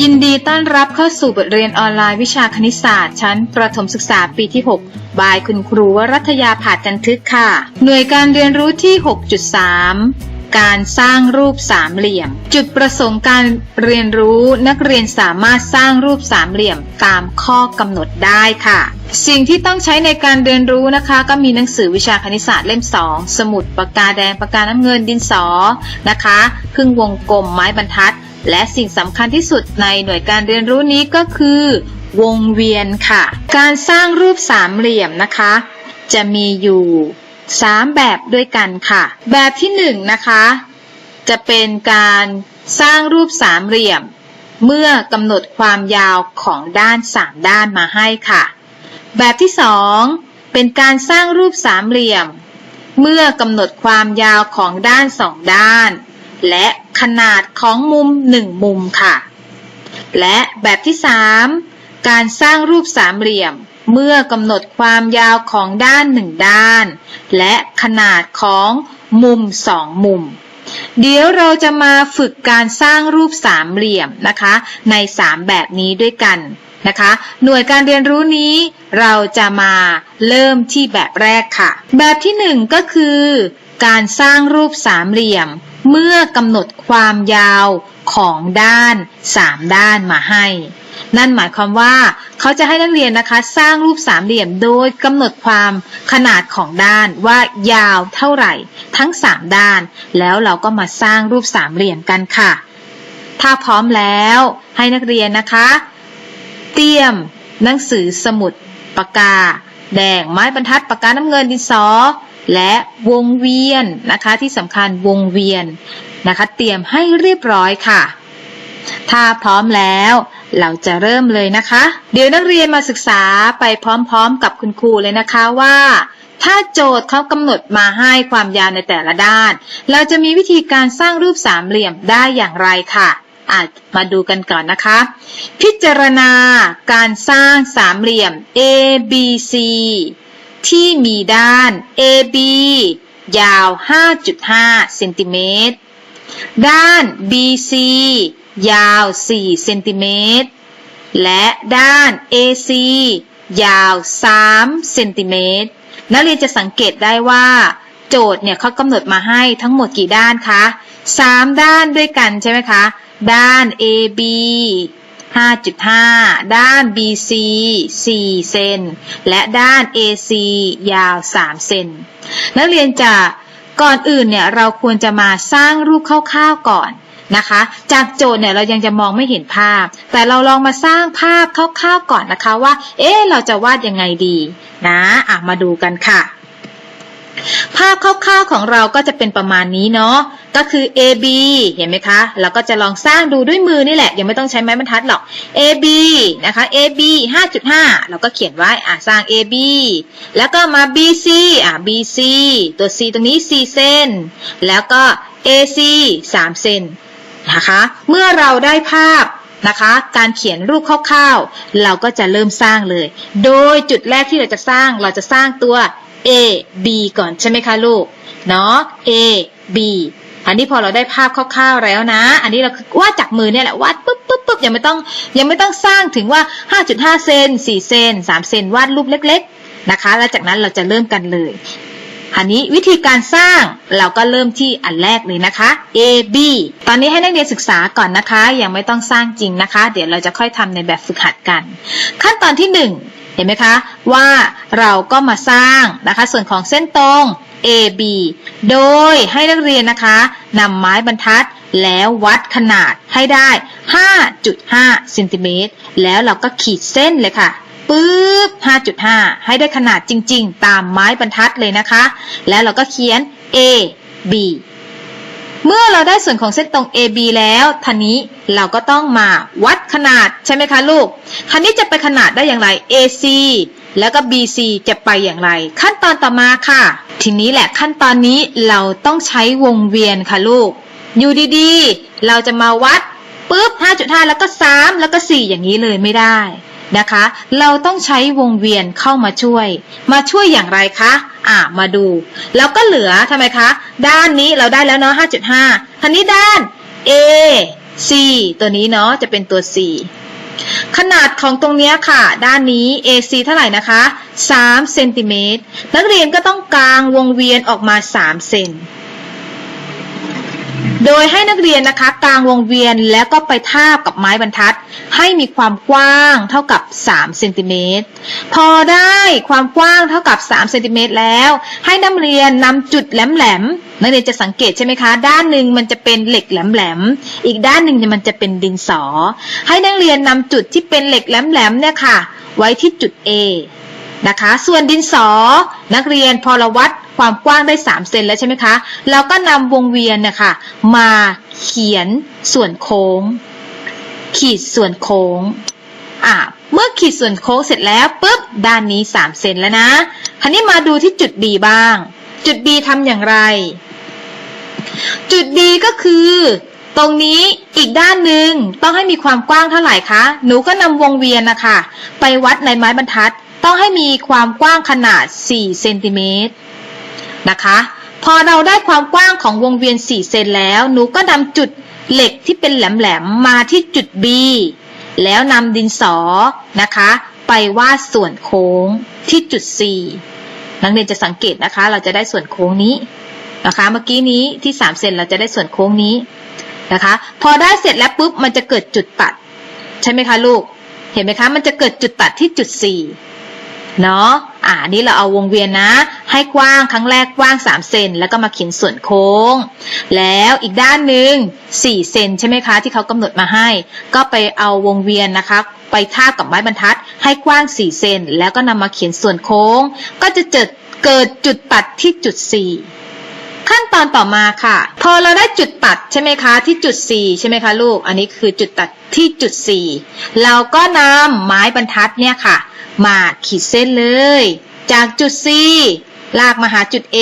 ยินดีต้อนรับเข้าสู่บทเรียนออนไลน์วิชาคณิตศาสตร์ชั้นประถมศึกษาปีที่ 6 บายคุณครูวรัตยาผาดจันทึกค่ะ หน่วยการเรียนรู้ที่ 6.3 การสร้างรูปสามเหลี่ยม จุดประสงค์การเรียนรู้นักเรียนสามารถสร้างรูปสามเหลี่ยมตามข้อกำหนดได้ค่ะ สิ่งที่ต้องใช้ในการเรียนรู้นะคะ ก็มีหนังสือวิชาคณิตศาสตร์เล่ม 2 สมุดปากกาแดงปากกาน้ำเงินดินสอนะคะพึ่งวงกลมไม้บรรทัด และสิ่งสำคัญที่สุดในหน่วยการเรียนรู้นี้ก็คือ วงเวียนค่ะ การสร้างรูปสามเหลี่ยมนะคะ จะมีอยู่ 3 แบบด้วยกันค่ะ แบบที่1นงนะคะ จะเป็นการสร้างรูปสามเหลี่ยม เมื่อกำหนดความยาวของด้าน 3 ด้านมาให้ค่ะ แบบที่ 2 เป็นการสร้างรูปสามเหลี่ยม เมื่อกำหนดความยาวของด้านสองด้าน และขนาดของมุมหนึ่งมุมค่ะ และแบบที่ 3 การสร้างรูปสามเหลี่ยม เมื่อกำหนดความยาวของด้านหนึ่งด้าน และขนาดของมุมสองมุม เดี๋ยวเราจะมาฝึกการสร้างรูปสามเหลี่ยมนะคะ ใน 3 แบบนี้ด้วยกันนะคะ หน่วยการเรียนรู้นี้เราจะมาเริ่มที่แบบแรกค่ะ แบบที่ 1 ก็คือ การสร้างรูปสามเหลี่ยม เมื่อกำหนดความยาวของด้าน 3 ด้านมาให้ นั่นหมายความว่าเขาจะให้นักเรียนนะคะสร้างรูปสามเหลี่ยมโดยกำหนดความขนาดของด้านว่ายาวเท่าไหร่ ทั้ง 3 ด้าน แล้วเราก็มาสร้างรูปสามเหลี่ยมกันค่ะ ถ้าพร้อมแล้วให้นักเรียนนะคะ เตรียม หนังสือสมุดปากกา แดงไม้บรรทัดปากกาน้ำเงินดินสอ และวงเวียนนะคะที่สำคัญวงเวียนนะคะเตรียมให้เรียบร้อยค่ะ ถ้าพร้อมแล้วเราจะเริ่มเลยนะคะ เดี๋ยวนักเรียนมาศึกษาไปพร้อมๆกับคุณครูเลยนะคะว่า ถ้าโจทย์เขากำหนดมาให้ความยาวในแต่ละด้าน เราจะมีวิธีการสร้างรูปสามเหลี่ยมได้อย่างไรค่ะอาจมาดูกันก่อนนะคะ พิจารณาการสร้างสามเหลี่ยม A B C ที่มีด้าน AB ยาว 5.5 เซนติเมตร ด้าน BC ยาว 4 เซนติเมตร และด้าน AC ยาว 3 เซนติเมตร นักเรียนจะสังเกตได้ว่า โจทย์เนี่ยเขากำหนดมาให้ทั้งหมดกี่ด้านคะ 3 ด้านด้วยกันใช่ไหมคะ ด้าน AB 5.5 ด้าน BC 4 เซน และด้าน AC ยาว 3 เซน นักเรียนจะก่อนอื่นเนี่ยเราควรจะมาสร้างรูปคร่าวๆก่อนนะคะ จากโจทย์เนี่ยเรายังจะมองไม่เห็นภาพ แต่เราลองมาสร้างภาพคร่าวๆก่อนนะคะว่า เอ๊ะเราจะวาดยังไงดีนะอะมาดูกันค่ะ ภาพคร่าวๆของเราก็จะเป็นประมาณนี้เนาะ ก็คือ AB เห็นไหมคะ เราก็จะลองสร้างดูด้วยมือนี่แหละ ยังไม่ต้องใช้ไม้บรรทัดหรอก AB นะคะ AB 5.5 เราก็เขียนไว้ อะสร้าง AB แล้วก็มา BC อะ BC ตัว C ตรงนี้ 4เซนแล้วก็ AC 3เซนนะคะ เมื่อเราได้ภาพนะคะ การเขียนรูปคร่าวๆ เราก็จะเริ่มสร้างเลย โดยจุดแรกที่เราจะสร้าง เราจะสร้างตัว A B ก่อนใช่ไหมคะลูก เนาะ A B อันนี้พอเราได้ภาพคร่าวๆแล้วนะ อันนี้เราวาดจากมือเนี่ยแหละวาดปุ๊บปุ๊บปุ๊บยังไม่ต้องยังไม่ต้องสร้างถึงว่า 5.5 เซน4 เซน3 เซนวาดรูปเล็ก ๆ นะคะ แล้วจากนั้นเราจะเริ่มกันเลย อันนี้วิธีการสร้างเราก็เริ่มที่อันแรกเลยนะคะ A B ตอนนี้ให้นักเรียนศึกษาก่อนนะคะ ยังไม่ต้องสร้างจริงนะคะ เดี๋ยวเราจะค่อยทำในแบบฝึกหัดกัน ขั้นตอนที่ 1 เห็นไหมคะว่าเราก็มาสร้างนะคะส่วนของเส้นตรง AB โดยให้นักเรียนนะคะนำไม้บรรทัดแล้ววัดขนาดให้ได้ 5.5เซนติเมตรแล้วเราก็ขีดเส้นเลยค่ะปึ๊บ 5.5 ให้ได้ขนาดจริง ๆ ตามไม้บรรทัดเลยนะคะ แล้วเราก็เขียน A B เมื่อเราได้ส่วนของเส้นตรง AB แล้วทันนี้เราก็ต้องมาวัดขนาดใช่ไหมคะลูกทันนี้จะไปขนาดได้อย่างไร AC แล้วก็ BC จะไปอย่างไร ขั้นตอนต่อมาค่ะ ทีนี้แหละขั้นตอนนี้เราต้องใช้วงเวียนค่ะลูก อยู่ดีๆ เราจะมาวัดปุ๊บ 5.5 แล้วก็ 3 แล้วก็ 4 อย่างนี้เลยไม่ได้นะคะ เราต้องใช้วงเวียนเข้ามาช่วย มาช่วยอย่างไรคะ อะมาดู แล้วก็เหลือทำไมคะ ด้านนี้เราได้แล้วเนาะ5.5ทีนนี้ด้าน A C ตัวนี้เนาะจะเป็นตัว C ขนาดของตรงเนี้ยค่ะ ด้านนี้ AC เท่าไหร่นะคะ3เซนติเมตรนักเรียนก็ต้องกางวงเวียนออกมา 3 เซน โดยให้นักเรียนนะคะกลางวงเวียนแล้วก็ไปทาบกับไม้บรรทัด ให้มีความกว้างเท่ากับ3เซนติเมตรพอได้ความกว้างเท่ากับ3เซนติเมตรแล้ว ให้นักเรียนนำจุดแหลมๆนักเรียนจะสังเกตใช่ไหมคะ ด้านหนึ่งมันจะเป็นเหล็กแหลมๆอีกด้านหนึ่งเนี่ยมันจะเป็นดินสอ ให้นักเรียนนำจุดที่เป็นเหล็กแหลมๆเนี่ยค่ะ ไว้ที่จุด A นะคะ ส่วนดินสอ นักเรียนพอเราวัดความกว้างได้ 3 เซนแล้วใช่ไหมคะเราก็นำวงเวียนนะคะมาเขียนส่วนโค้ง ขีดส่วนโค้งอะเมื่อขีดส่วนโค้งเสร็จแล้วปุ๊บด้านนี้ 3 เซนแล้วนะคราวนี้มาดูที่จุด B บ้าง จุด B ทำอย่างไร จุด B ก็คือ ตรงนี้อีกด้านหนึ่งต้องให้มีความกว้างเท่าไหร่คะ หนูก็นำวงเวียนนะคะ ไปวัดในไม้บรรทัด ต้องให้มีความกว้างขนาด 4 เซนติเมตรนะคะ พอเราได้ความกว้างของวงเวียน 4 เซนแล้ว หนูก็นำจุดเหล็กที่เป็นแหลมๆ มาที่จุด B แล้วนำดินสอนะคะ ไปวาดส่วนโค้งที่จุด C นักเรียนจะสังเกตนะคะ เราจะได้ส่วนโค้งนี้นะคะ เมื่อกี้นี้ที่ 3 เซนเราจะได้ส่วนโค้งนี้นะคะ พอได้เสร็จแล้วปุ๊บมันจะเกิดจุดตัด ใช่ไหมคะลูก เห็นไหมคะ มันจะเกิดจุดตัดที่จุด 4 เนาะ อ่า นี่เราเอาวงเวียนนะ ให้กว้างครั้งแรกกว้าง 3 เซน แล้วก็มาเขียนส่วนโค้ง แล้วอีกด้านหนึ่ง4เซนใช่ไหมคะ ที่เขากำหนดมาให้ ก็ไปเอาวงเวียนนะคะ ไปทาบกับไม้บรรทัด ให้กว้าง 4 เซน แล้วก็นำมาเขียนส่วนโค้ง ก็จะเกิดเกิดจุดตัดที่จุด 4ขั้นตอนต่อมาค่ะ พอเราได้จุดตัดใช่ไหมคะ ที่จุด 4 ใช่ไหมคะลูก อันนี้คือจุดตัดที่จุด 4 เราก็นำไม้บรรทัดเนี่ยค่ะ มาขีดเส้นเลย จากจุด C ลากมาหาจุด A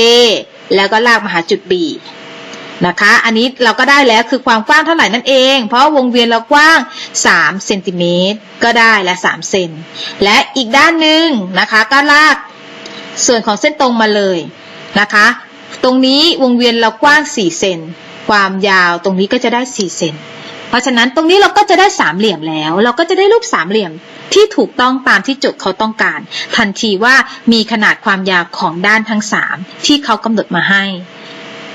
แล้วก็ลากมาหาจุด B นะคะ อันนี้เราก็ได้แล้วคือความกว้างเท่าไหร่นั่นเอง เพราะวงเวียนเรากว้าง3เซนติเมตรก็ได้และ3เซน และอีกด้านหนึ่งนะคะ ก็ลากส่วนของเส้นตรงมาเลยนะคะ ตรงนี้วงเวียนเรากว้าง4เซน ความยาวตรงนี้ก็จะได้4เซน เพราะฉะนั้นตรงนี้เราก็จะได้สามเหลี่ยมแล้ว เราก็จะได้รูปสามเหลี่ยมที่ถูกต้องตามที่โจทย์เขาต้องการ ทันทีว่ามีขนาดความยาวของด้านทั้งสามที่เขากำหนดมาให้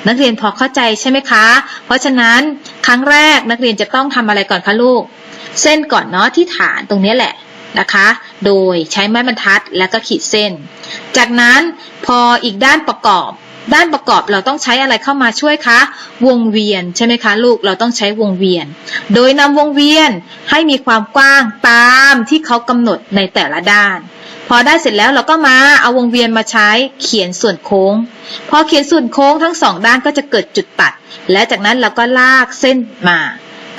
นักเรียนพอเข้าใจใช่ไหมคะ เพราะฉะนั้นครั้งแรกนักเรียนจะต้องทำอะไรก่อนคะลูก เส้นก่อนเนาะที่ฐานตรงนี้แหละนะคะ โดยใช้ไม้บรรทัดแล้วก็ขีดเส้น จากนั้นพออีกด้านประกอบ ด้านประกอบเราต้องใช้อะไรเข้ามาช่วยคะ วงเวียนใช่ไหมคะลูกเราต้องใช้วงเวียน โดยนำวงเวียนให้มีความกว้างตามที่เขากำหนดในแต่ละด้าน พอได้เสร็จแล้วเราก็มาเอาวงเวียนมาใช้เขียนส่วนโค้ง พอเขียนส่วนโค้งทั้งสองด้านก็จะเกิดจุดตัด และจากนั้นเราก็ลากเส้นมา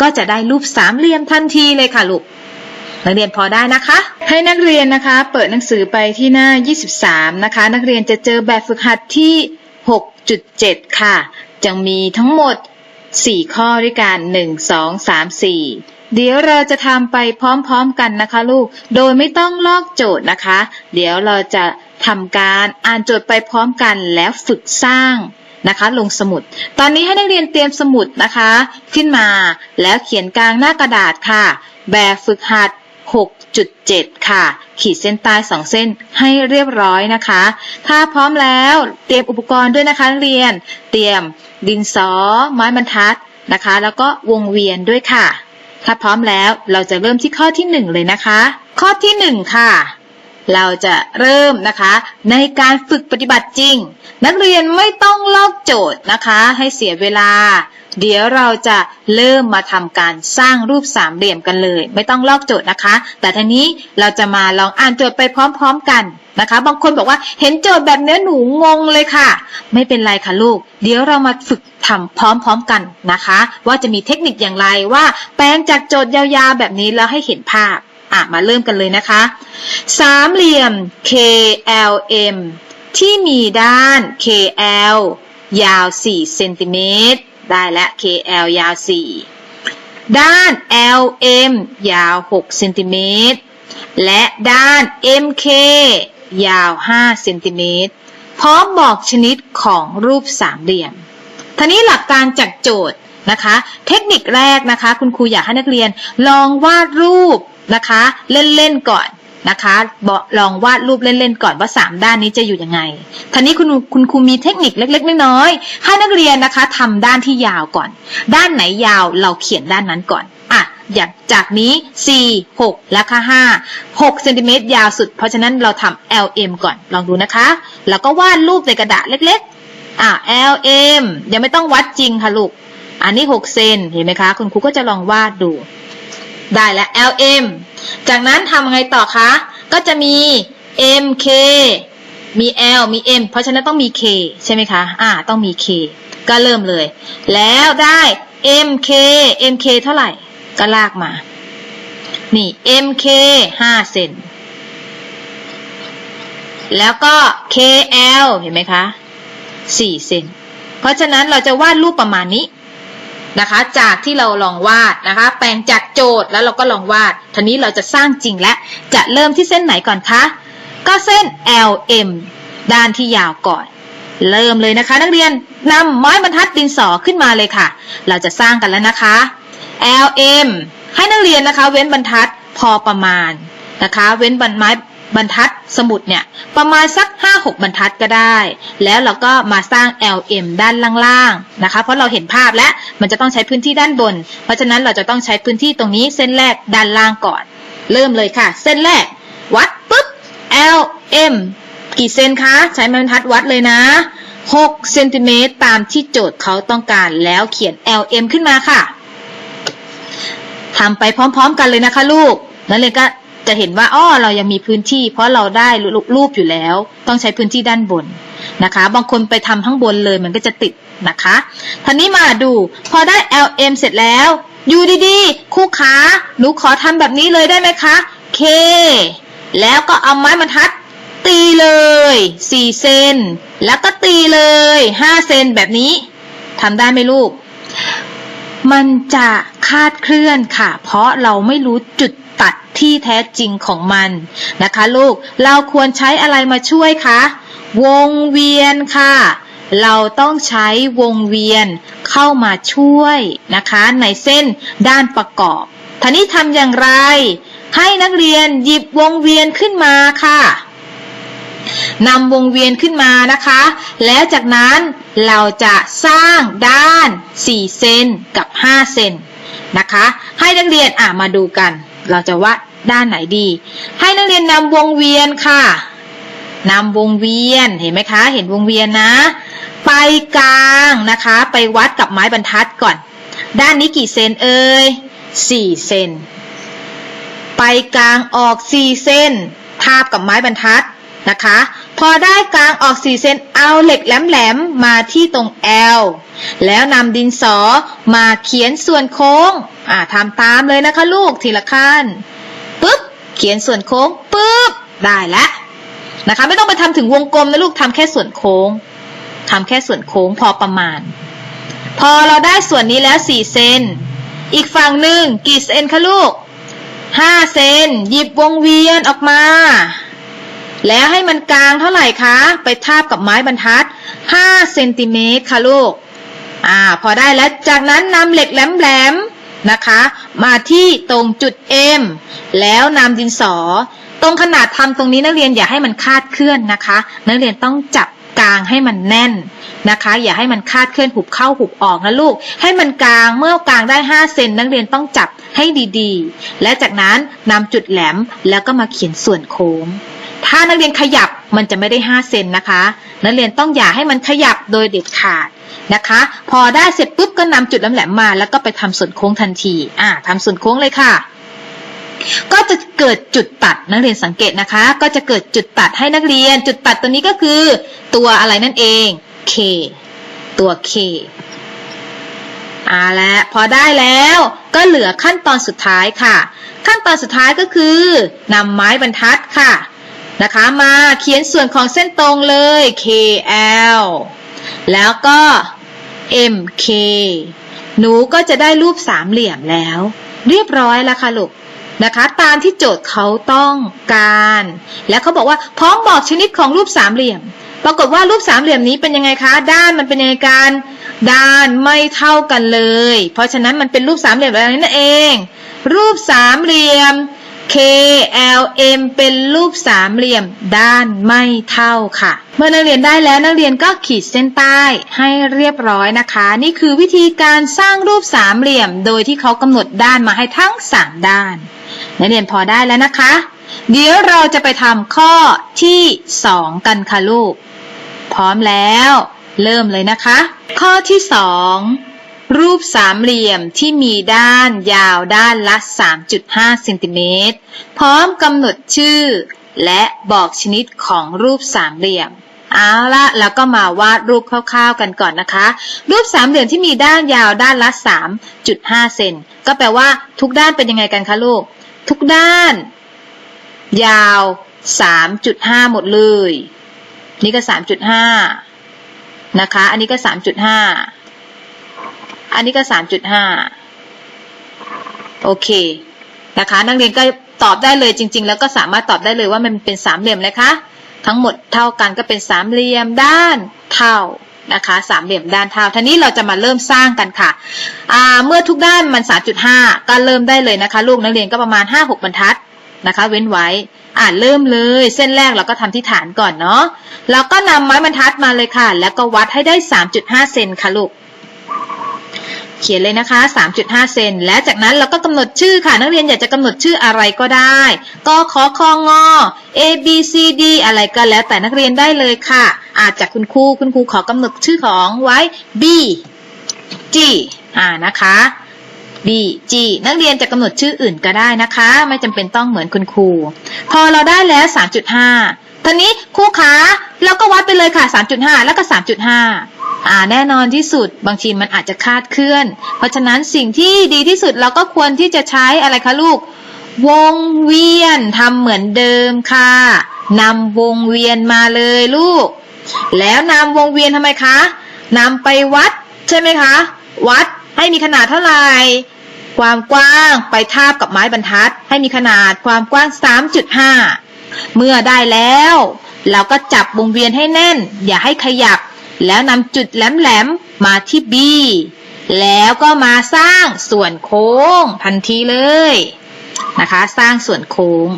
ก็จะได้รูปสามเหลี่ยมทันทีเลยค่ะลูกนักเรียนพอได้นะคะ ให้นักเรียนนะคะ เปิดหนังสือไปที่หน้า 23 นะคะ นักเรียนจะเจอแบบฝึกหัดที่ 6.7 ค่ะจะมีทั้งหมด 4 ข้อด้วยกัน 1 2 3 4 เดี๋ยวเราจะทำไปพร้อมๆกันนะคะลูก โดยไม่ต้องลอกโจทย์นะคะ เดี๋ยวเราจะทำการอ่านโจทย์ไปพร้อมกันแล้วฝึกสร้างนะคะลงสมุด ตอนนี้ให้นักเรียนเตรียมสมุดนะคะ ขึ้นมาแล้วเขียนกลางหน้ากระดาษค่ะ แบบฝึกหัด 6.7 ค่ะ ขีดเส้นใต้สองเส้นให้เรียบร้อยนะคะ ถ้าพร้อมแล้วเตรียมอุปกรณ์ด้วยนะคะนักเรียน เตรียมดินสอ ไม้บรรทัดนะคะ แล้วก็วงเวียนด้วยค่ะ ถ้าพร้อมแล้วเราจะเริ่มที่ข้อที่ 1 เลยนะคะ ข้อที่ 1 ค่ะ เราจะเริ่มนะคะ ในการฝึกปฏิบัติจริง นักเรียนไม่ต้องลอกโจทย์นะคะ ให้เสียเวลา เดี๋ยวเราจะเริ่มมาทำการสร้างรูปสามเหลี่ยมกันเลย ไม่ต้องลอกโจทย์นะคะ แต่ทีนี้เราจะมาลองอ่านโจทย์ไปพร้อม ๆกันนะคะ บางคนบอกว่าเห็นโจทย์แบบเนี้ยหนูงงเลยค่ะ ไม่เป็นไรค่ะลูก เดี๋ยวเรามาฝึกทำพร้อมๆกันนะคะ ว่าจะมีเทคนิคอย่างไรว่า แปลงจากโจทย์ยาวๆแบบนี้แล้วให้เห็นภาพ อะมาเริ่มกันเลยนะคะ สามเหลี่ยม KLM ที่มีด้าน KL ยาว 4 เซนติเมตร ได้และ KL ยาว 4 ด้าน LM ยาว 6 เซนติเมตร และด้าน MK ยาว 5 เซนติเมตร พร้อมบอกชนิดของรูปสามเหลี่ยมทีนี้หลักการจากโจทย์นะคะ เทคนิคแรกนะคะ คุณครูอยากให้นักเรียนลองวาดรูป นะคะ เล่นๆก่อนนะคะบอกลองวาดรูปเล่นๆก่อนว่าสามด้านนี้จะอยู่ยังไงทีนี้คุณคุณครูมีเทคนิคเล็ก ๆ น้อยๆให้นักเรียนนะคะทำด้านที่ยาวก่อน ด้านไหนยาวเราเขียนด้านนั้นก่อนอะอย่างจากนี้ 4 6 แล้วค่ะ5 6เซนติเมตรยาวสุด เพราะฉะนั้นเราทำ LM ก่อนลองดูนะคะ แล้วก็วาดรูปในกระดาษเล็กๆอะ LM ยังไม่ต้องวัดจริงค่ะลูก อันนี้ 6 เซนเห็นไหมคะ คุณครูก็จะลองวาดดู ได้แล้ว LM จากนั้นทำไงต่อคะ ก็จะมี MK มี L มี M เพราะฉะนั้นต้องมี K ใช่ไหมคะ อ่า ต้องมี K ก็เริ่มเลย แล้วได้ MK MK เท่าไหร่ ก็ลากมา นี่ MK 5 เซน แล้วก็ KL เห็นไหมคะ 4 เซน เพราะฉะนั้นเราจะวาดรูปประมาณนี้ นะคะ จากที่เราลองวาดนะคะ แปลงจากโจทย์แล้วเราก็ลองวาดทีนี้เราจะสร้างจริงและจะเริ่มที่เส้นไหนก่อนคะ ก็เส้น LM ด้านที่ยาวก่อน เริ่มเลยนะคะ นักเรียนนำไม้บรรทัดดินสอขึ้นมาเลยค่ะ เราจะสร้างกันแล้วนะคะ LM ให้นักเรียนนะคะ เว้นบรรทัดพอประมาณนะคะ เว้นบรรไม้ บรรทัดสมุดเนี่ย ประมาณสัก 5-6 บรรทัดก็ได้ แล้วเราก็มาสร้าง LM ด้านล่างๆนะคะ เพราะเราเห็นภาพแล้วมันจะต้องใช้พื้นที่ด้านบน เพราะฉะนั้นเราจะต้องใช้พื้นที่ตรงนี้เส้นแรกด้านล่างก่อน เริ่มเลยค่ะ เส้นแรก วัดปุ๊บ LM กี่เซนคะ ใช้ไม้บรรทัดวัดเลยนะ6เซนติเมตรตามที่โจทย์เขาต้องการแล้วเขียน LM ขึ้นมาค่ะทำไปพร้อมๆกันเลยนะคะลูก นั่นเลยก็ จะเห็นว่าอ้อเรายังมีพื้นที่ เพราะเราได้รูปอยู่แล้ว ต้องใช้พื้นที่ด้านบนนะคะ บางคนไปทำข้างบนเลยมันก็จะติดนะคะทีนี้มาดู พอได้ LM เสร็จแล้วอยู่ดีๆคู่ขาหนูขอทำแบบนี้เลยได้ไหมคะ K แล้วก็เอาไม้บรรทัด ตีเลย4เซนแล้วก็ตีเลย5เซนแบบนี้ทำได้ไหมลูก มันจะคาดเคลื่อนค่ะ เพราะเราไม่รู้จุด ตัดที่แท้จริงของมันนะคะ ลูกเราควรใช้อะไรมาช่วยคะ วงเวียนค่ะ เราต้องใช้วงเวียนเข้ามาช่วยนะคะ ในเส้นด้านประกอบทีนี้ทำอย่างไร ให้นักเรียนหยิบวงเวียนขึ้นมาค่ะนำวงเวียนขึ้นมานะคะ แล้วจากนั้นเราจะสร้างด้าน 4 เซนกับ 5 เซนนะคะ ให้นักเรียนอ่ามาดูกัน เราจะวาด้านไหนดี ให้นักเรียนนำวงเวียนค่ะนำวงเวียนเห็นไหมคะ เห็นวงเวียนนะ ไปกลางนะคะ ไปวัดกับไม้บรรทัดก่อน ด้านนี้กี่เซนเอ่ยสี่เซนไปกลางออกสี่เซนทาบกับไม้บรรทัดนะคะ พอได้กลางออก4เซนเอาเหล็กแหลมๆมาที่ตรง L แล้วนำดินสอมาเขียนส่วนโค้ง อ่าทำตามเลยนะคะลูกทีละขั้นปุ๊บเขียนส่วนโค้งปุ๊บได้แล้วนะคะ ไม่ต้องไปทำถึงวงกลมนะลูกทำแค่ส่วนโค้งทำแค่ส่วนโค้งพอประมาณ พอเราได้ส่วนนี้แล้ว4เซนอีกฝั่งหนึ่งกี่เซนคะลูก5เซนหยิบวงเวียนออกมา แล้วให้มันกลางเท่าไหร่คะ ไปทาบกับไม้บรรทัด 5 เซนติเมตรค่ะลูก อ่า พอได้แล้ว จากนั้นนำเหล็กแหลมๆนะคะ มาที่ตรงจุด M แล้วนำดินสอ ตรงขนาดทำตรงนี้นักเรียนอย่าให้มันคาดเคลื่อนนะคะ นักเรียนต้องจับกลางให้มันแน่นนะคะ อย่าให้มันคาดเคลื่อนหุบเข้าหุบออกนะลูก ให้มันกลางเมื่อกลางได้ 5 เซนนักเรียนต้องจับให้ดีๆ และจากนั้นนำจุดแหลมแล้วก็มาเขียนส่วนโค้ง ถ้านักเรียนขยับมันจะไม่ได้ 5 เซนนะคะ นักเรียนต้องอย่าให้มันขยับโดยเด็ดขาดนะคะ พอได้เสร็จปุ๊บก็นำจุดแหลมๆมา แล้วก็ไปทำส่วนโค้งทันที อ่าทำส่วนโค้งเลยค่ะ ก็จะเกิดจุดตัดนักเรียนสังเกตนะคะ ก็จะเกิดจุดตัดให้นักเรียน จุดตัดตัวนี้ก็คือ ตัวอะไรนั่นเอง K ตัว K อ่าและพอได้แล้วก็เหลือขั้นตอนสุดท้ายค่ะ ขั้นตอนสุดท้ายก็คือนำไม้บรรทัดค่ะ นะคะมาเขียนส่วนของเส้นตรงเลย KL แล้วก็ MK หนูก็จะได้รูปสามเหลี่ยมแล้ว เรียบร้อยแล้วค่ะลูกนะคะ ตามที่โจทย์เขาต้องการ แล้วเขาบอกว่าพร้อมบอกชนิดของรูปสามเหลี่ยม ปรากฏว่ารูปสามเหลี่ยมนี้เป็นยังไงคะ ด้านมันเป็นยังไงกันด้านไม่เท่ากันเลย เพราะฉะนั้นมันเป็นรูปสามเหลี่ยมอะไรนั่นเอง รูปสามเหลี่ยม KLM เป็นรูปสามเหลี่ยมด้านไม่เท่าค่ะ เมื่อนักเรียนได้แล้วนักเรียนก็ขีดเส้นใต้ให้เรียบร้อยนะคะ นี่คือวิธีการสร้างรูปสามเหลี่ยม โดยที่เขากำหนดด้านมาให้ทั้งสามด้าน นักเรียนพอได้แล้วนะคะ เดี๋ยวเราจะไปทำข้อที่สองกันค่ะลูก พร้อมแล้ว เริ่มเลยนะคะ ข้อที่สอง รูปสามเหลี่ยมที่มีด้านยาวด้านละ 3.5เซนติเมตรพร้อมกำหนดชื่อ และบอกชนิดของรูปสามเหลี่ยมเอาละแล้วก็มาวาดรูปคร่าวๆกันก่อนนะคะ รูปสามเหลี่ยมที่มีด้านยาวด้านละ 3.5 เซนก็แปลว่าทุกด้านเป็นยังไงกันคะลูก ทุกด้าน ยาว 3.5 หมดเลย นี่ก็ 3.5 นะคะ อันนี้ก็ 3.5 อันนี้ก็3.5โอเค นะคะ นักเรียนก็ตอบได้เลยจริง ๆ แล้วก็สามารถตอบได้เลยว่ามันเป็นสามเหลี่ยมเลยคะ ทั้งหมดเท่ากันก็เป็นสามเหลี่ยมด้านเท่านะคะสามเหลี่ยมด้านเท่าทีนี้เราจะมาเริ่มสร้างกันค่ะอ่าเมื่อทุกด้านมัน 3.5 ก็เริ่มได้เลยนะคะ ลูกนักเรียนก็ประมาณ 5-6 บรรทัดนะคะ เว้นไว้ อ่าเริ่มเลย เส้นแรกเราก็ทำที่ฐานก่อนเนาะแล้วก็นำไม้บรรทัดมาเลยค่ะ แล้วก็วัดให้ได้ 3.5 เซนค่ะลูก เขียนเลยนะคะ 3.5 เซน และจากนั้นเราก็กำหนดชื่อค่ะ นักเรียนอยากจะกำหนดชื่ออะไรก็ได้กขอคองอ A B C D อะไรก็แล้วแต่นักเรียนได้เลยค่ะ อาจจากคุณครูคุณครูขอกำหนดชื่อของไว้ B G อ่านะคะ B G นักเรียนจะกำหนดชื่ออื่นก็ได้นะคะ ไม่จำเป็นต้องเหมือนคุณครู พอเราได้แล้ว 3.5ทีนี้ครูขาเราก็วัดไปเลยค่ะ 3.5 แล้วก็ 3.5 อ่าแน่นอนที่สุดบางทีมันอาจจะคาดเคลื่อน เพราะฉะนั้นสิ่งที่ดีที่สุดเราก็ควรที่จะใช้อะไรคะลูก วงเวียนทำเหมือนเดิมค่ะนำวงเวียนมาเลยลูก แล้วนำวงเวียนทำไมคะนำไปวัด ใช่ไหมคะ วัดให้มีขนาดเท่าไหร่ความกว้างไปทาบกับไม้บรรทัด ให้มีขนาดความกว้าง 3.5 เมื่อได้แล้ว เราก็จับวงเวียนให้แน่น อย่าให้ขยับ แล้วนำจุดแหลมๆมาที่ B แล้วก็มาสร้างส่วนโค้งทันทีเลยนะคะ สร้างส่วนโค้ง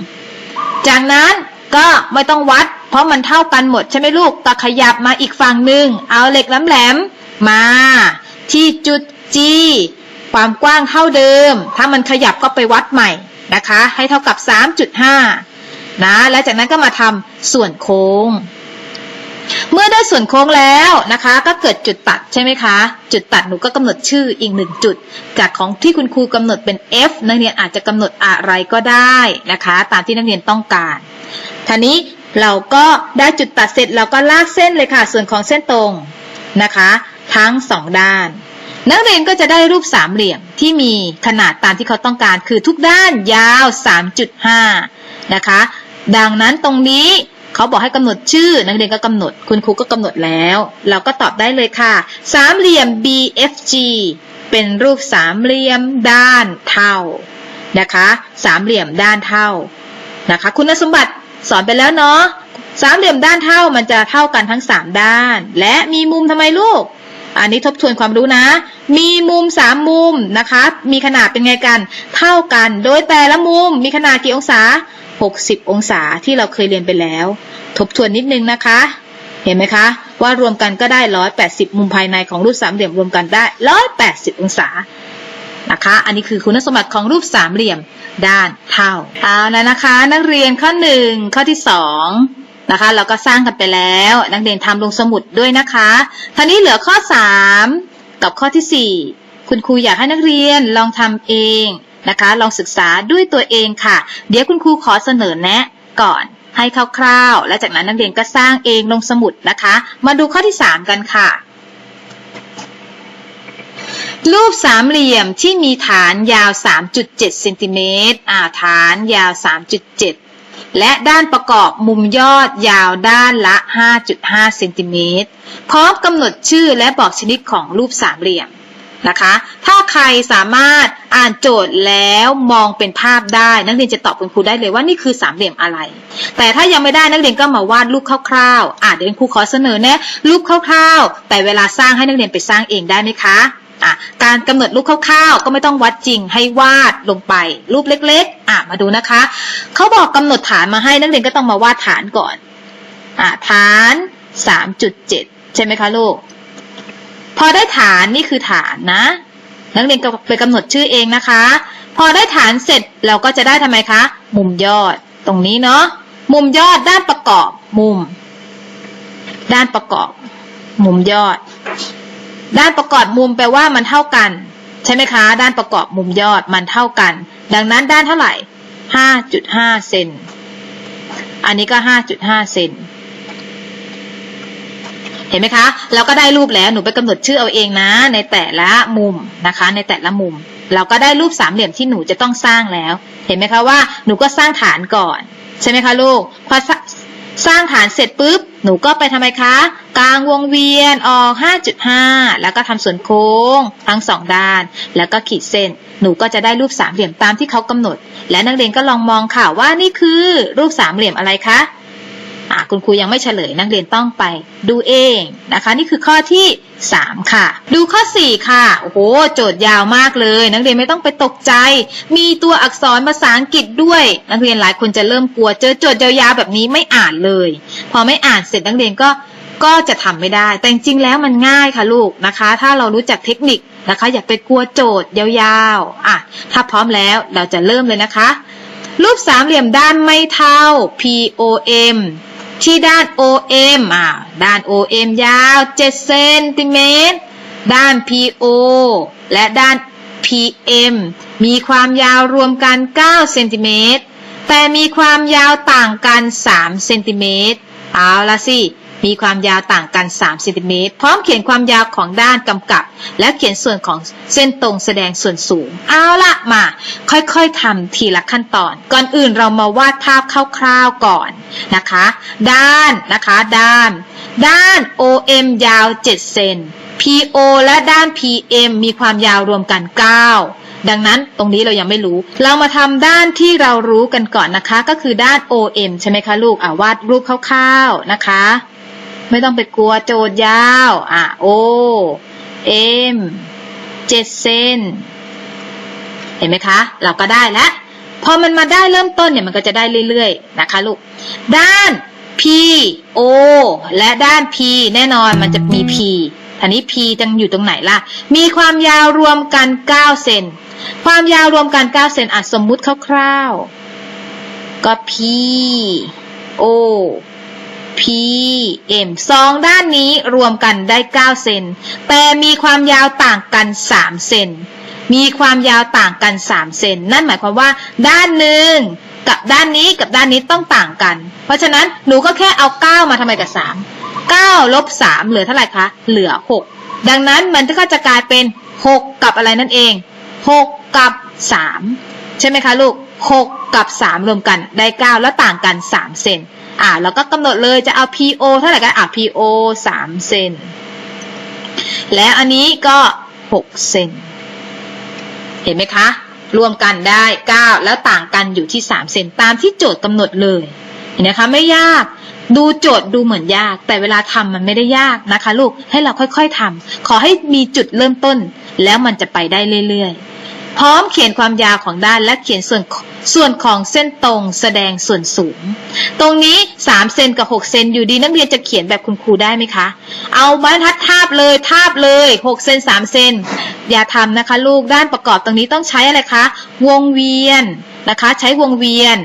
จากนั้นก็ไม่ต้องวัด เพราะมันเท่ากันหมดใช่ไหมลูกก็ขยับมาอีกฝั่งหนึ่งเอาเหล็กแหลมๆมา ที่จุด G ความกว้างเท่าเดิม ถ้ามันขยับก็ไปวัดใหม่นะคะ ให้เท่ากับ 3.5 นะ แล้วจากนั้นก็มาทำส่วนโค้ง เมื่อได้ส่วนโค้งแล้วนะคะ ก็เกิดจุดตัดใช่ไหมคะ จุดตัดหนูก็กำหนดชื่ออีกหนึ่งจุด จากของที่คุณครูกำหนดเป็น F นักเรียนอาจจะกำหนดอะไรก็ได้นะคะ ตามที่นักเรียนต้องการทีนี้เราก็ได้จุดตัดเสร็จเราก็ลากเส้นเลยค่ะ ส่วนของเส้นตรงนะคะ ทั้งสองด้าน นักเรียนก็จะได้รูปสามเหลี่ยมที่มีขนาดตามที่เขาต้องการคือทุกด้านยาว 3.5 นะคะ ดังนั้นตรงนี้ เขาบอกให้กำหนดชื่อ นักเรียนก็กำหนด คุณครูก็กำหนดแล้ว เราก็ตอบได้เลยค่ะ สามเหลี่ยม BFG เป็นรูปสามเหลี่ยมด้านเท่านะคะ สามเหลี่ยมด้านเท่านะคะ คุณสมบัติสอนไปแล้วเนาะสามเหลี่ยมด้านเท่ามันจะเท่ากันทั้งสามด้าน และมีมุมทำไมลูก อันนี้ทบทวนความรู้นะ มีมุมสามมุมนะคะ มีขนาดเป็นไงกัน เท่ากัน โดยแต่ละมุมมีขนาดกี่องศา 60 องศาที่เราเคยเรียนไปแล้ว ทบทวนนิดนึงนะคะ เห็นไหมคะ ว่ารวมกันก็ได้ 180 มุมภายในของรูปสามเหลี่ยมรวมกันได้ 180 องศานะคะ อันนี้คือคุณสมบัติของรูปสามเหลี่ยมด้านเท่าเอาแล้วนะคะ นักเรียนข้อหนึ่งข้อที่สองนะคะ เราก็สร้างกันไปแล้ว นักเรียนทำลงสมุดด้วยนะคะทีนี้เหลือข้อสามกับข้อที่สี่คุณครูอยากให้นักเรียนลองทำเองนะคะ ลองศึกษาด้วยตัวเองค่ะ เดี๋ยวคุณครูขอเสนอแนะก่อน ให้คร่าวๆ และจากนั้นนักเรียนก็สร้างเองลงสมุดนะคะ มาดูข้อที่สามกันค่ะ รูปสามเหลี่ยมที่มีฐานยาว 3.7เซนติเมตรอ่าฐานยาว 3.7 และด้านประกอบมุมยอดยาวด้านละ 5.5เซนติเมตรพร้อมกำหนดชื่อและบอกชนิดของรูปสามเหลี่ยม นะคะ ถ้าใครสามารถอ่านโจทย์แล้วมองเป็นภาพได้ นักเรียนจะตอบคุณครูได้เลยว่านี่คือสามเหลี่ยมอะไร แต่ถ้ายังไม่ได้นักเรียนก็มาวาดรูปคร่าวๆอ่าเดี๋ยวครูขอเสนอแนะรูปคร่าวๆ แต่เวลาสร้างให้นักเรียนไปสร้างเองได้ไหมคะอะการกำหนดรูปคร่าวๆ ก็ไม่ต้องวัดจริงให้วาดลงไป รูปเล็กๆอะมาดูนะคะเขาบอกกำหนดฐานมาให้นักเรียนก็ต้องมาวาดฐานก่อนอะฐาน 3.7 ใช่ไหมคะลูก พอได้ฐานนี่คือฐานนะ นักเรียนไปกำหนดชื่อเองนะคะ พอได้ฐานเสร็จเราก็จะได้ทำไมคะ มุมยอดตรงนี้เนาะมุมยอดด้านประกอบมุม ด้านประกอบ มุมยอด ด้านประกอบมุมแปลว่ามันเท่ากัน ใช่ไหมคะ ด้านประกอบมุมยอดมันเท่ากัน ดังนั้นด้านเท่าไหร่ 5.5 เซนอันนี้ก็ 5.5 เซน เห็นไหมคะ เราก็ได้รูปแล้วหนูไปกำหนดชื่อเอาเองนะ ในแต่ละมุมนะคะ ในแต่ละมุม เราก็ได้รูปสามเหลี่ยมที่หนูจะต้องสร้างแล้ว เห็นไหมคะว่าหนูก็สร้างฐานก่อน ใช่ไหมคะลูกพอสร้างฐานเสร็จปุ๊บ หนูก็ไปทำไมคะ กลางวงเวียนออก 5.5 แล้วก็ทำส่วนโค้ง ทั้งสองด้าน แล้วก็ขีดเส้น หนูก็จะได้รูปสามเหลี่ยมตามที่เขากำหนด และนักเรียนก็ลองมองค่ะว่านี่คือรูปสามเหลี่ยมอะไรคะ คุณครูยังไม่เฉลยนักเรียนต้องไปดูเองนะคะ นี่คือข้อที่ 3 ค่ะ ดูข้อ 4 ค่ะ โอ้โห โจทย์ยาวมากเลย นักเรียนไม่ต้องไปตกใจ มีตัวอักษรภาษาอังกฤษด้วย นักเรียนหลายคนจะเริ่มกลัวเจอโจทย์ยาวๆแบบนี้ไม่อ่านเลย พอไม่อ่านเสร็จนักเรียนก็ก็จะทำไม่ได้ แต่จริงแล้วมันง่ายค่ะลูกนะคะ ถ้าเรารู้จักเทคนิคนะคะ อย่าไปกลัวโจทย์ยาวๆ อะ ถ้าพร้อมแล้วเราจะเริ่มเลยนะคะ รูปสามเหลี่ยมด้านไม่เท่า POM ที่ด้าน OM อ่าด้าน OM ยาว7เซนติเมตร ด้าน PO และด้าน PM มีความยาวรวมกัน9เซนติเมตร แต่มีความยาวต่างกัน3เซนติเมตร เอาละสิ มีความยาวต่างกัน3เซนติเมตรพร้อมเขียนความยาวของด้านกำกับ และเขียนส่วนของเส้นตรงแสดงส่วนสูง เอาละมา ค่อยๆทำทีละขั้นตอน ก่อนอื่นเรามาวาดภาพคร่าวๆก่อนนะคะ ด้านนะคะด้าน ด้าน OM ยาว 7 เซน PO และด้าน PM มีความยาวรวมกัน 9ดังนั้นตรงนี้เรายังไม่รู้ เรามาทำด้านที่เรารู้กันก่อนนะคะ ก็คือด้าน OM ใช่ไหมคะลูก อ่าวาดรูปคร่าวๆนะคะ ไม่ต้องไปกลัวโจทย์ยาว อะ O M 7เซน เห็นไหมคะ เราก็ได้แล้ว พอมันมาได้เริ่มต้นเนี่ยมันก็จะได้เรื่อยๆ นะคะลูก ด้าน P O และด้าน P แน่นอนมันจะมี P อันนี้ P จังอยู่ตรงไหนล่ะ มีความยาวรวมกัน 9 เซน ความยาวรวมกัน 9 เซนอาจสมมุติคร่าวๆ ก็ P O P M สองด้านนี้รวมกันได้ 9 เซน แต่มีความยาวต่างกัน 3 เซน มีความยาวต่างกัน 3 เซน นั่นหมายความว่า ด้านหนึ่งกับด้านนี้กับด้านนี้ต้องต่างกัน เพราะฉะนั้นหนูก็แค่เอา 9 มาทำไมกับ 3 9ลบ3เหลือเท่าไหร่คะ เหลือ 6 ดังนั้นมันก็จะกลายเป็น 6 กับอะไรนั่นเอง 6 กับ 3 ใช่ไหมคะลูก 6 กับ 3 รวมกันได้ 9 แล้วต่างกัน 3 เซน อ่าแล้วก็กำหนดเลยจะเอา PO เท่าไหร่กันอะ PO 3เซนแล้วอันนี้ก็6เซนเห็นไหมคะ รวมกันได้9แล้วต่างกันอยู่ที่3เซนตามที่โจทย์กำหนดเลยเห็นไหมคะไม่ยากดูโจทย์ดูเหมือนยาก แต่เวลาทำมันไม่ได้ยากนะคะ ลูกให้เราค่อยๆทำขอให้มีจุดเริ่มต้น แล้วมันจะไปได้เรื่อยๆ พร้อมเขียนความยาวของด้านและเขียนส่วนส่วนของเส้นตรงแสดงส่วนสูง ตรงนี้ 3 เซนกับ 6 เซนอยู่ดีนักเรียนจะเขียนแบบคุณครูได้ไหมคะ เอาบรรทัดทาบเลยทาบเลย6เซน3 เซนอย่าทำนะคะ ลูกด้านประกอบตรงนี้ต้องใช้อะไรคะ วงเวียนนะคะ ใช้วงเวียน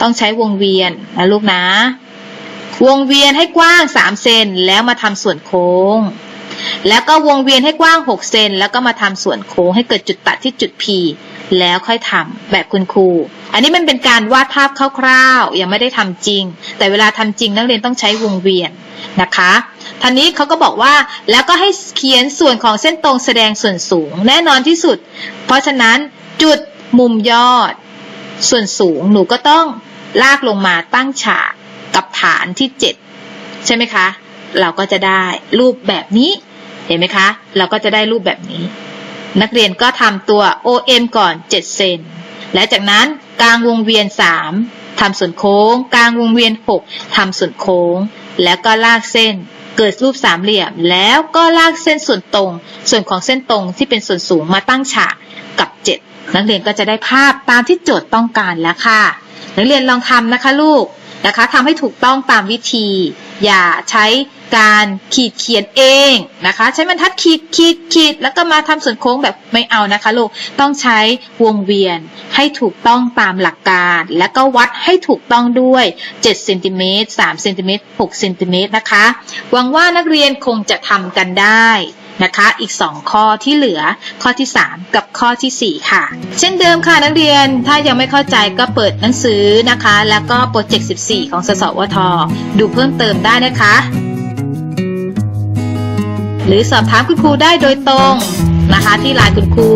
ต้องใช้วงเวียนนะลูกนะ วงเวียนให้กว้าง 3 เซนแล้วมาทำส่วนโค้ง แล้วก็วงเวียนให้กว้าง 6 เซน แล้วก็มาทำส่วนโค้งให้เกิดจุดตัดที่จุด P แล้วค่อยทำแบบคุณครู อันนี้มันเป็นการวาดภาพคร่าวๆ ยังไม่ได้ทำจริง แต่เวลาทำจริงนักเรียนต้องใช้วงเวียนนะคะท่านี้เขาก็บอกว่าแล้วก็ให้เขียนส่วนของเส้นตรงแสดงส่วนสูง แน่นอนที่สุด เพราะฉะนั้นจุดมุมยอด ส่วนสูงหนูก็ต้องลากลงมาตั้งฉากกับฐานที่ 7 ใช่ไหมคะ เราก็จะได้รูปแบบนี้ เห็นไหมคะ เราก็จะได้รูปแบบนี้ นักเรียนก็ทำตัว OM ก่อน 7 เซน และจากนั้นกลางวงเวียน 3ทำส่วนโค้ง กลางวงเวียน 6ทำส่วนโค้ง แล้วก็ลากเส้น เกิดรูปสามเหลี่ยม แล้วก็ลากเส้นส่วนตรง ส่วนของเส้นตรงที่เป็นส่วนสูงมาตั้งฉากกับ 7 นักเรียนก็จะได้ภาพตามที่โจทย์ต้องการแล้วค่ะ นักเรียนลองทำนะคะลูก นะคะทำให้ถูกต้องตามวิธี อย่าใช้การขีดเขียนเองนะคะ ใช้บรรทัดขีดขีดขีดแล้วก็มาทำส่วนโค้งแบบไม่เอานะคะลูกต้องใช้วงเวียนให้ถูกต้องตามหลักการ และก็วัดให้ถูกต้องด้วย7เซนติเมตร3เซนติเมตร6เซนติเมตรนะคะหวังว่านักเรียนคงจะทำกันได้ นะคะ อีก 2 ข้อที่เหลือข้อที่ 3 กับข้อทีสี่ 4 ค่ะ เช่นเดิมค่ะนักเรียนถ้ายังไม่เข้าใจก็เปิดหนังสือนะคะ แล้วก็โปรเจกต์ 14 ของสสวท ดูเพิ่มเติมได้นะคะ หรือสอบถามคุณครูได้โดยตรงนะคะที่ไลน์คุณครู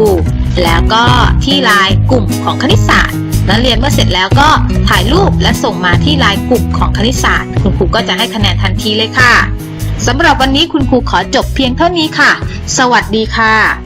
แล้วก็ที่ไลน์กลุ่มของคณิตศาสตร์นักเรียนเมื่อเสร็จแล้วก็ถ่ายรูปและส่งมาที่ไลน์กลุ่มของคณิตศาสตร์ คุณครูก็จะให้คะแนนทันทีเลยค่ะ สำหรับวันนี้คุณครูขอจบเพียงเท่านี้ค่ะ สวัสดีค่ะ